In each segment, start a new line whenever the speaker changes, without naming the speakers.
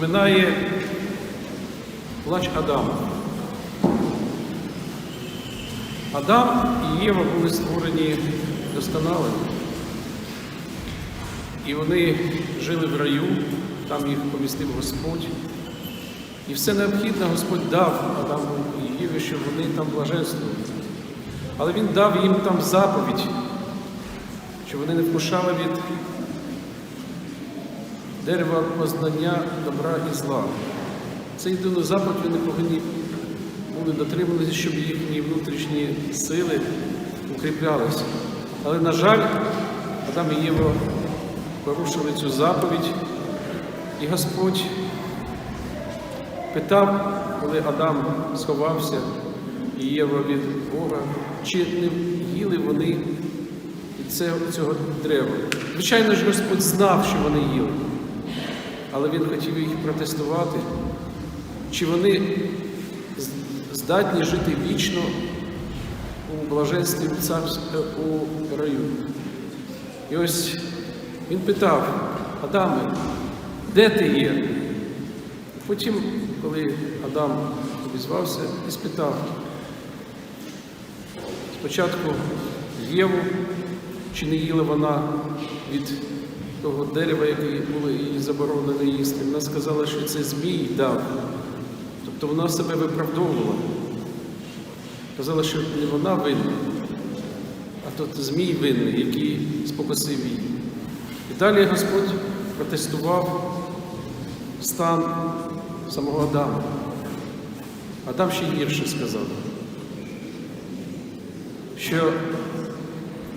розпоминає плач Адама. Адам і Єва були створені досконалими. І вони жили в раю, там їх помістив Господь. І все необхідне Господь дав Адаму і Єві, щоб вони там блаженствували. Але Він дав їм там заповідь, щоб вони не вкушали від дерева познання добра і зла. Це єдину заповідь вони повинні були дотримуватися, щоб їхні внутрішні сили укріплялися. Але, на жаль, Адам і Єва порушили цю заповідь, і Господь питав, коли Адам сховався і Єва від Бога, чи не їли вони від цього дерева. Звичайно ж, Господь знав, що вони їли, але Він хотів їх протестувати, чи вони здатні жити вічно у блаженстві в у раю. І ось він питав, Адаме, де ти є? Потім, коли Адам обізвався і спитав, спочатку Єву, чи не їла вона від того дерева, яке було їй заборонено їсти. Вона сказала, що це змій дав. Тобто вона себе виправдовувала. Казала, що не вона винна, а тот змій винний, який спокусив її. І далі Господь протестував стан самого Адама. Адам ще гірше сказав, що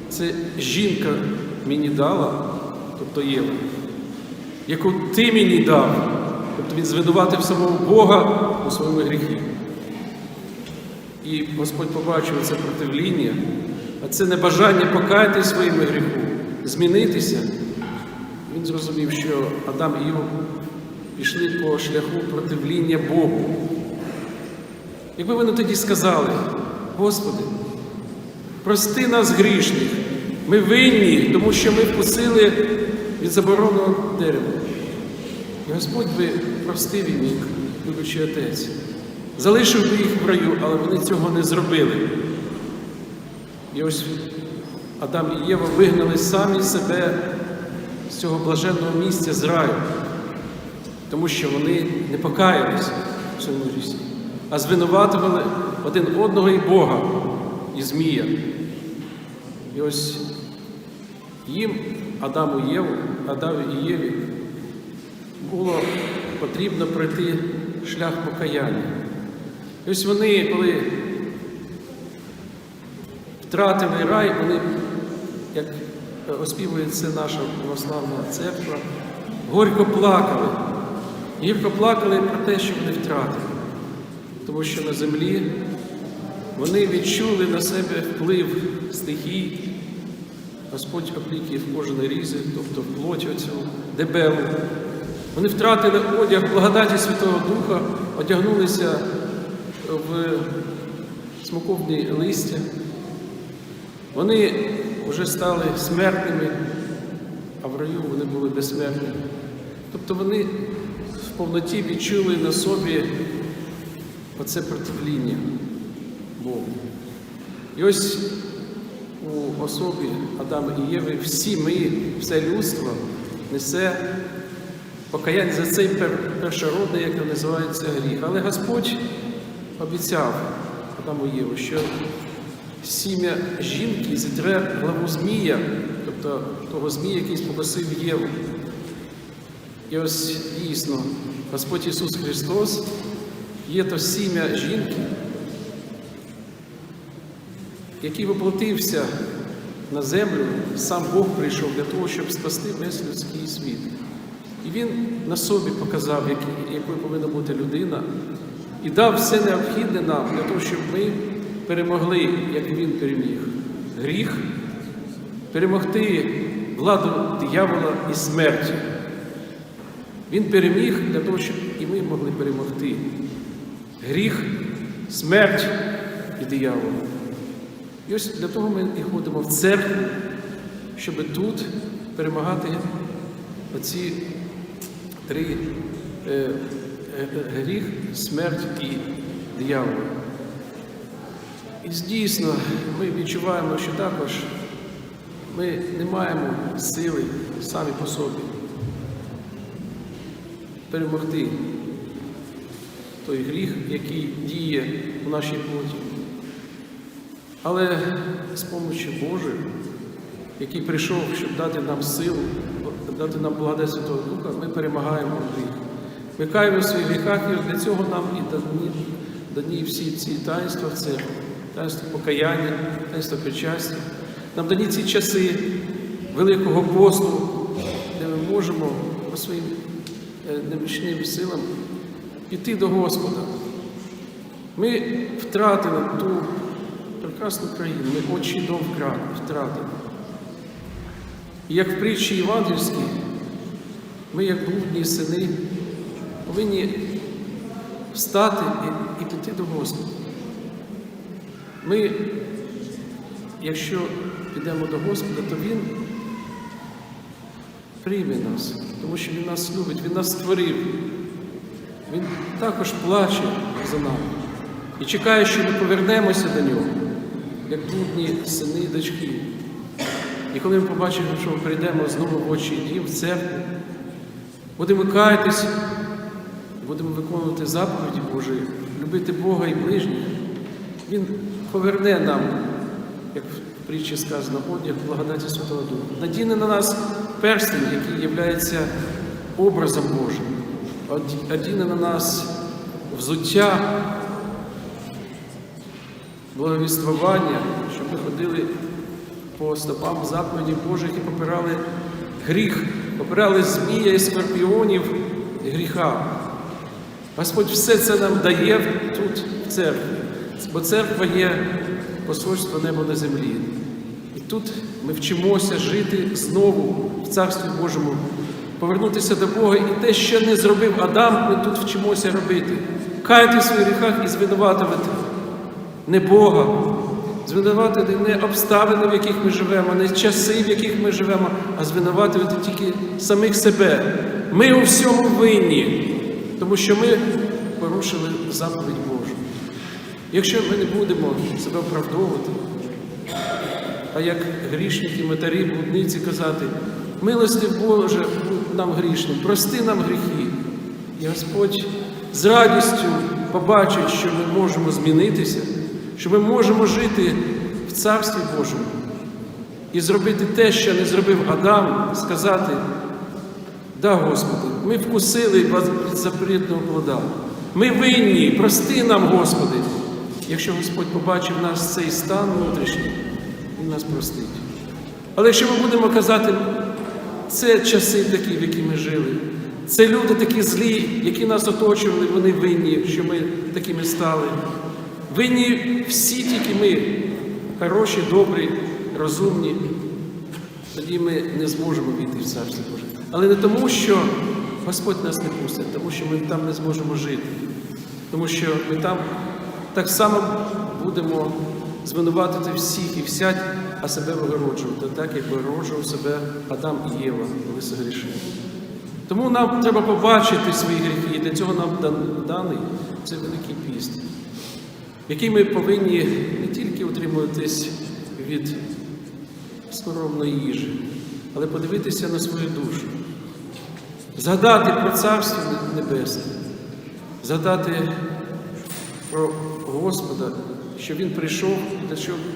це жінка мені дала, тобто Єва, яку ти мені дав. Тобто він звинуватив самого Бога у своєму гріхі. І Господь побачив це противління, а це небажання покаяти своїми гріху, змінитися. Він зрозумів, що Адам і Єва пішли по шляху противління Богу. Якби вони тоді сказали, Господи, прости нас грішних, ми винні, тому що ми вкусили від забороненого дерева. І Господь би простив їм їх, любячий Отець, залишив би їх в раю, але вони цього не зробили. І ось Адам і Єва вигнали самі себе з цього блаженного місця з раю, тому що вони не покаялись в цьому грісі, а звинуватували один одного і Бога, і Змія. І ось їм, Адаму Єву, Адаму і Єві, було потрібно пройти шлях покаяння. І ось вони, коли втратили рай, вони, як оспівує це наша православна церква, горько плакали. Гірко плакали про те, що вони втратили. Тому що на землі вони відчули на себе вплив стихій, Господь їх в кожен різи, тобто в плоті оцю дебелу. Вони втратили одяг благодаті Святого Духа, одягнулися в смоковні листя. Вони вже стали смертними, а в раю вони були безсмертні. Тобто вони в повноті відчули на собі оце противління Богу. І ось у особі Адама і Єви всі ми, все людство несе покаяння за цей першородний, як називається гріх. Але Господь обіцяв Адаму Єву, що сім'я жінки зітре главу Змія, тобто того Змія, який спокусив Єву. І ось дійсно Господь Ісус Христос є то сім'я жінки, який воплотився на землю, сам Бог прийшов для того, щоб спасти весь людський світ. І Він на собі показав, якою повинна бути людина, і дав все необхідне нам для того, щоб ми перемогли, як Він переміг, гріх, перемогти владу диявола і смерті. Він переміг для того, щоб і ми могли перемогти гріх, смерть і диявола. І ось для того ми і ходимо в церкву, щоб тут перемагати оці три е, е, гріх, смерть і диявол. І дійсно, ми відчуваємо, що також ми не маємо сили самі по собі перемогти той гріх, який діє у нашій плоті. Але з допомогою Божою, який прийшов, щоб дати нам силу, дати нам благодать Святого Духа, ми перемагаємо гріх. Ми каємо в своїх гріхах, і для цього нам і дані, дані всі ці таїнства церкві, таїнство покаяння, таїнство причастя. Нам дані ці часи Великого посту, де ми можемо по своїм е, немічним силам піти до Господа. Ми втратили ту прекрасну країну, ми очі дом втратили. І як в притчі Євангельській, ми, як блудні сини, повинні встати і, і піти до Господа. Ми, якщо підемо до Господа, то Він прийме нас, тому що Він нас любить, Він нас створив. Він також плаче за нами і чекає, що ми повернемося до нього, як блудні сини і дочки. І коли ми побачимо, що ми прийдемо знову в очі дім, в церкву, будемо каятись, будемо виконувати заповіді Божі, любити Бога і ближніх, Він поверне нам, як в притчі сказано, одяг благодаті Святого Духа. Надіне на нас перстень, який є образом Божим, Оді- одіне на нас взуття, благовіствування, щоб ми ходили по стопам заповідей Божих і попирали гріх, попирали змія і скорпіонів і гріха. Господь все це нам дає тут, в церкві, бо церква є посольство неба на землі. І тут ми вчимося жити знову в Царстві Божому, повернутися до Бога. І те, що не зробив Адам, ми тут вчимося робити. Каяти в своїх гріхах і звинуватувати не Бога, звинуватити не обставини, в яких ми живемо, не часи, в яких ми живемо, а звинуватити тільки самих себе. Ми у всьому винні, тому що ми порушили заповідь Божу. Якщо ми не будемо себе оправдовувати, а як грішники, матері, блудниці казати, милости Боже нам грішним, прости нам гріхи. І Господь з радістю побачить, що ми можемо змінитися, що ми можемо жити в Царстві Божому і зробити те, що не зробив Адам, сказати, да, Господи, ми вкусили від запретного плода. Ми винні, прости нам, Господи. Якщо Господь побачив нас цей стан внутрішній, Він нас простить. Але якщо ми будемо казати, це часи такі, в які ми жили, це люди такі злі, які нас оточували, вони винні, що ми такими стали. Винні всі тільки ми, хороші, добрі, розумні. Тоді ми не зможемо війти в Царство Боже. Але не тому, що Господь нас не пустить, тому що ми там не зможемо жити. Тому що ми там так само будемо звинуватити всіх і всять, а себе вигороджувати, так як вигороджував себе Адам і Єва, коли согрішили. Тому нам треба побачити свої гріхи, і для цього нам даний це великий піст, який ми повинні не тільки утримуватись від скоромної їжі, але подивитися на свою душу, згадати про Царство Небесне, згадати про Господа, що Він прийшов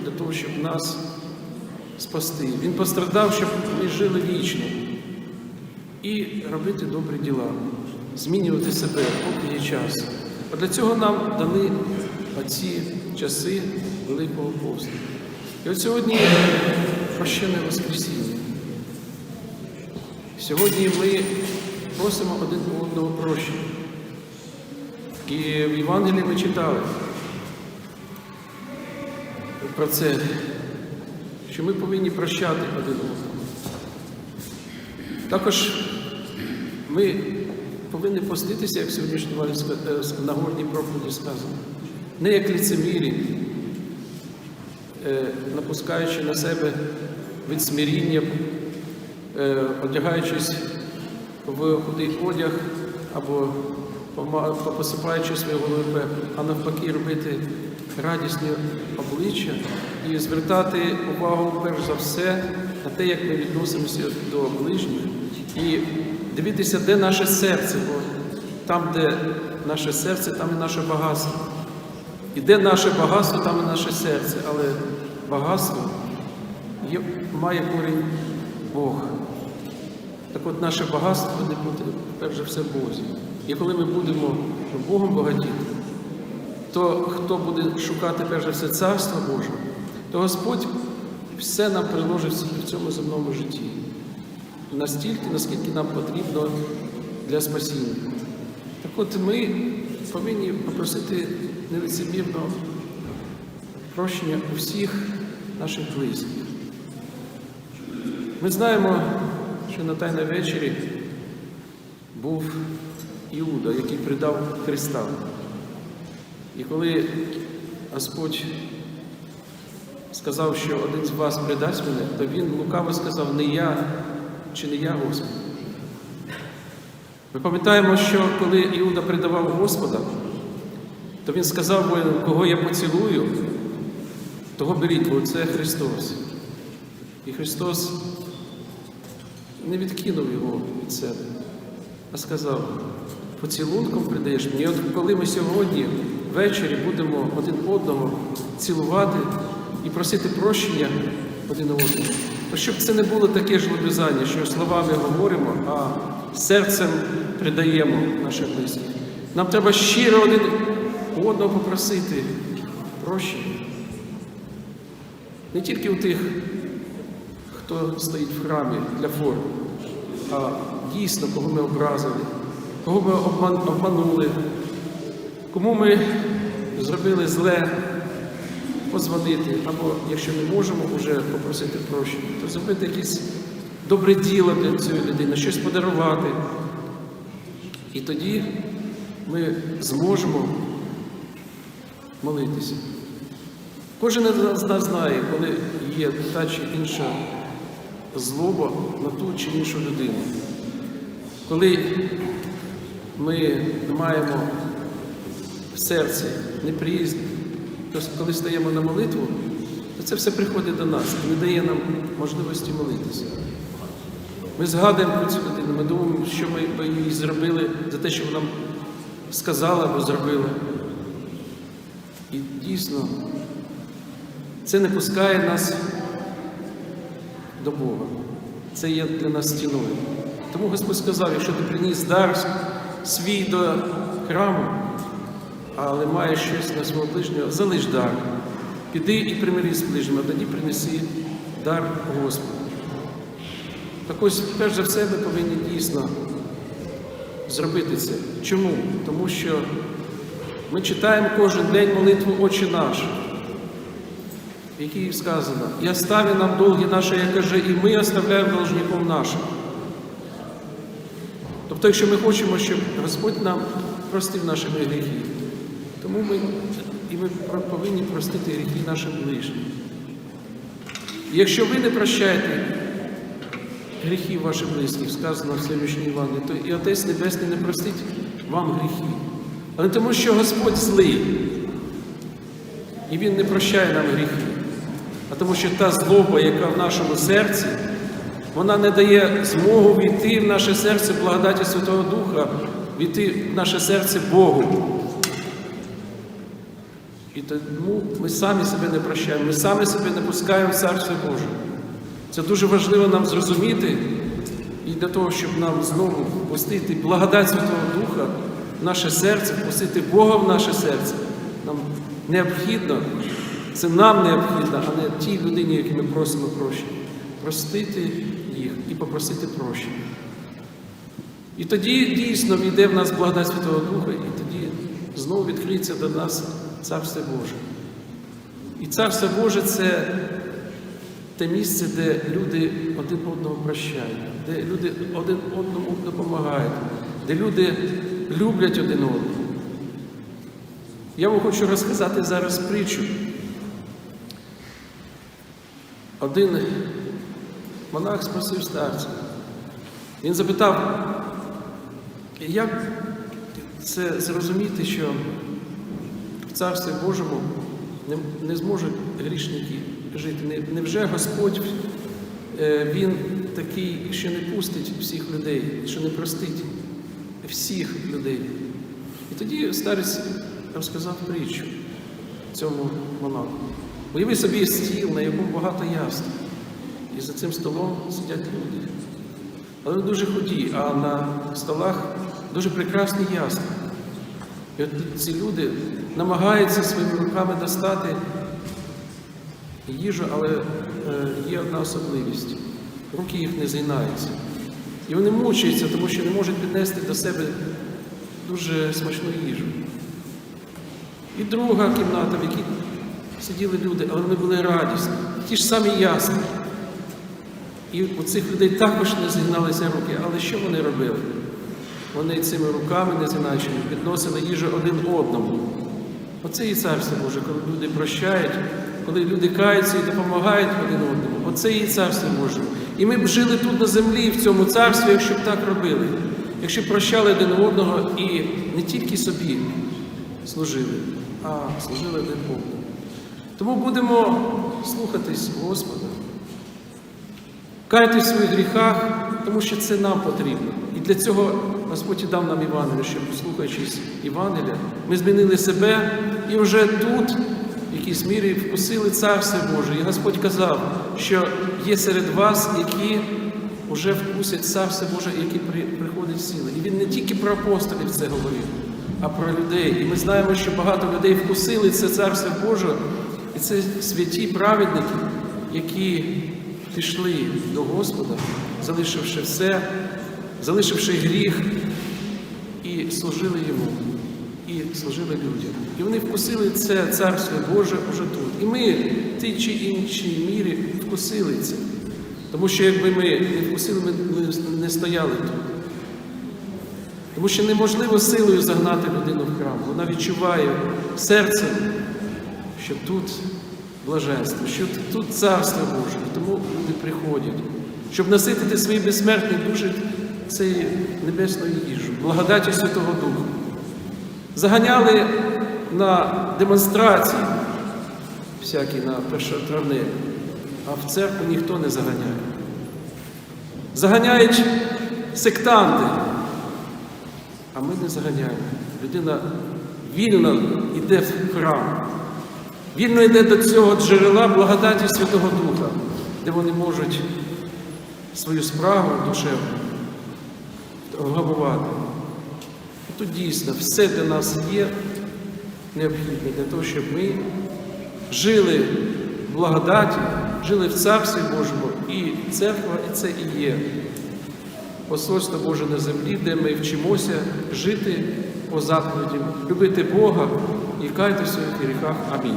для того, щоб нас спасти. Він пострадав, щоб ми жили вічно. І робити добрі діла, змінювати себе, поки є час. А для цього нам дали оці часи Великого посту. І от сьогодні прощене Воскресіння. Сьогодні ми просимо один одного прощення. І в Євангелії ми читали про це, що ми повинні прощати один одного. Також ми повинні поститися, як сьогоднішній Нагорній проповіді сказано, не як ліцемірі, е, напускаючи на себе від смиріння, е, одягаючись в худий одяг, або посипаючи свої голови а навпаки робити радісні обличчя і звертати увагу перш за все на те, як ми відносимося до ближніх, і дивитися, де наше серце, бо там, де наше серце, там і наше багатство. І де наше багатство, там і наше серце, але багатство є, має корінь Бог. Так от наше багатство не буде, перш за все, Бозі. І коли ми будемо Богом багатіти, то хто буде шукати перш за все царство Боже, то Господь все нам приложить в цьому земному житті. Настільки, наскільки нам потрібно для спасіння. Так от ми повинні попросити нелицемірно прощення у всіх наших близьких. Ми знаємо, що на Тайній вечері був Іуда, який предав Христа. І коли Господь сказав, що один з вас предасть мене, то він лукаво сказав, не я чи не я Господь. Ми пам'ятаємо, що коли Іуда предавав Господа, то він сказав воїнам, кого я поцілую, того беріть, бо це Христос. І Христос не відкинув його від себе, а сказав, поцілунком придаєш мені. От коли ми сьогодні ввечері будемо один одного цілувати і просити прощення один одного, то щоб це не було таке ж лобізання, що словами говоримо, а серцем придаємо наших близьких. Нам треба щиро один у попросити прощення. Не тільки у тих, хто стоїть в храмі для форми, а дійсно, кого ми образили, кого ми обман- обманули, кому ми зробили зле, позвонити, або якщо не можемо вже попросити прощення, то зробити якесь добре діло для цієї людини, щось подарувати. І тоді ми зможемо молитися. Кожен з нас знає, коли є та чи інша злоба на ту чи іншу людину. Коли ми маємо в серці неприязнь, то коли стаємо на молитву, то це все приходить до нас і не дає нам можливості молитися. Ми згадуємо про цю людину, ми думаємо, що ми їй зробили за те, що вона сказала або зробила. Дійсно, це не пускає нас до Бога. Це є для нас стіною. Тому Господь сказав, якщо ти приніс дар свій до храму, але маєш щось на свого ближнього, залиш дар. Піди і примирись з ближнім, а тоді принеси дар Господу. Так ось, перш за все, ми повинні дійсно зробити це. Чому? Тому що ми читаємо кожен день молитву Отче наш, в якій сказано, і остави нам долги наші, як каже, і ми оставляємо должником нашим. Тобто, якщо ми хочемо, щоб Господь нам простив наші гріхи, тому ми, і ми повинні простити гріхи нашим ближнім. Якщо ви не прощаєте гріхів ваших близьких, сказано в Всевишній Івані, то і Отець Небесний не простить вам гріхи. Але тому, що Господь злий, і Він не прощає нам гріхи, а тому, що та злоба, яка в нашому серці, вона не дає змогу війти в наше серце благодаті Святого Духа, війти в наше серце Богу. І тому ми самі себе не прощаємо, ми самі себе не пускаємо в Царство Боже. Це дуже важливо нам зрозуміти і для того, щоб нам знову пустити благодать Святого Духа в наше серце, пустити Бога в наше серце. Нам необхідно, це нам необхідно, а не тій людині, якій ми просимо прощення. Простити їх і попросити прощення. І тоді дійсно війде в нас благодать Святого Духа, і тоді знову відкриється до нас Царство Боже. І Царство Боже це те місце, де люди один одного прощають, де люди один одному допомагають, де люди люблять один одного. Я вам хочу розказати зараз притчу. Один монах спросив старця. Він запитав, Як це зрозуміти, що в Царстві Божому не, не зможуть грішники жити? Не- Невже Господь е, Він такий, що не пустить всіх людей, що не простить всіх людей? І тоді старець розказав притчу цьому монаху. Уяви собі стіл, на якому багато яств. І за цим столом сидять люди. Але дуже худі, а на столах дуже прекрасні ясла. І от ці люди намагаються своїми руками достати їжу, але е, є одна особливість. Руки їх не згинаються. І вони мучаються, тому що не можуть піднести до себе дуже смачну їжу. І друга кімната, в якій сиділи люди, але вони були радісні. Ті ж самі ясні. І у цих людей також не згиналися руки. Але що вони робили? Вони цими руками, не згинаючи, підносили їжу один одному. Оце і царство Боже, коли люди прощають, коли люди каються і допомагають один одному. Оце і царство Боже. І ми б жили тут на землі, в цьому царстві, якщо б так робили, якщо б прощали один одного і не тільки собі служили, а служили один Богу. Тому будемо слухатись Господа, кайтесь в своїх гріхах, тому що це нам потрібно. І для цього Господь і дав нам Євангелію, щоб, слухаючись Євангелія, ми змінили себе і вже тут, в якійсь мірі, вкусили Царство Боже. І Господь казав, що є серед вас, які вже вкусять Царство Боже, які при, приходять сили. І він не тільки про апостолів це говорив, а про людей. І ми знаємо, що багато людей вкусили це Царство Боже, і це святі праведники, які пішли до Господа, залишивши все, залишивши гріх, і служили йому, і служили людям. І вони вкусили це Царство Боже уже тут. І ми в тій чи іншій мірі вкусили це. Тому що якби ми не вкусили, ми не стояли тут. Тому що неможливо силою загнати людину в храм. Вона відчуває серцем, що тут блаженство, що тут царство Боже. Тому люди приходять, щоб наситити свої безсмертні душі цією небесною їжу, благодаті Святого Духа. Заганяли на демонстрації всякі на першотравневі, а в церкву ніхто не заганяє. Заганяють сектанти, а ми не заганяємо. Людина вільно йде в храм, вільно йде до цього джерела благодаті Святого Духа, де вони можуть свою справу душевну габувати. Тут дійсно все для нас є необхідне для того, щоб ми жили в благодаті, жили в Царстві Божому, і церква, і це і є посольство Боже на землі, де ми вчимося жити по заповідям, любити Бога і кайтеся в гріхах. Амінь.